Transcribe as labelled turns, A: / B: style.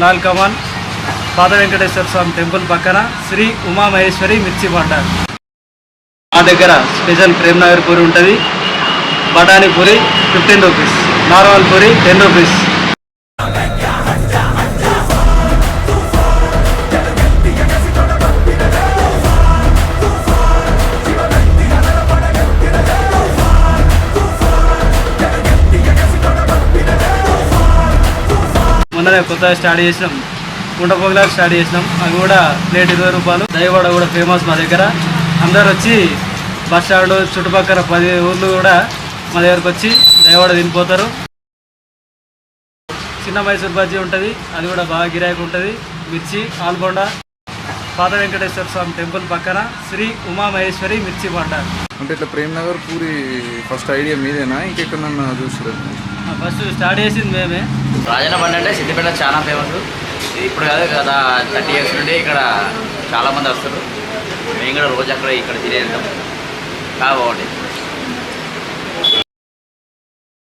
A: లాల్ కమాన్ పాద వెంకటేశ్వర స్వామి టెంపుల్ పక్కన శ్రీ ఉమామహేశ్వరి మిర్చి బండ మా దగ్గర స్పెషల్ ప్రేమ్నగర్ పూరి ఉంటుంది. బఠానీ puri fifteen rupees normal puri ten rupees. మొన్ననే కొత్తగా స్టార్ట్ చేసినాం? కుండ పొగలాలు స్టార్ట్ చేసినాం. అవి కూడా ప్లేట్ ఇరవై రూపాయలు. దయవాడ కూడా ఫేమస్ మా దగ్గర. అందరు వచ్చి బస్ స్టాండ్ చుట్టుపక్కల పది ఊర్లు కూడా మా దగ్గరకు వచ్చి దయవాడ తినిపోతారు. చిన్న మైసూర్ బజ్జీ ఉంటుంది. అది కూడా బాగా గిరాకీ ఉంటుంది. మిర్చి ఆల్బొండ పాత వెంకటేశ్వర స్వామి టెంపుల్ పక్కన శ్రీ ఉమామహేశ్వరి మిర్చి బండ
B: అంటే ఇట్లా ప్రేమ్ నగర్ పూరి ఫస్ట్ ఐడియా మీదేనా? ఇంకెక్కడన్నా చూసారు
A: ఫస్ట్ స్టార్ట్ చేసింది మేమే.
C: రాజన్న బండి అంటే సిద్దిపేట చాలా ఫేమస్ ఇప్పుడు కాదు గత థర్టీ ఇయర్స్ నుండి ఇక్కడ చాలామంది వస్తారు. మేము కూడా రోజు అక్కడ ఇక్కడ తినేద్దాం. బాగా బాగుంటుంది.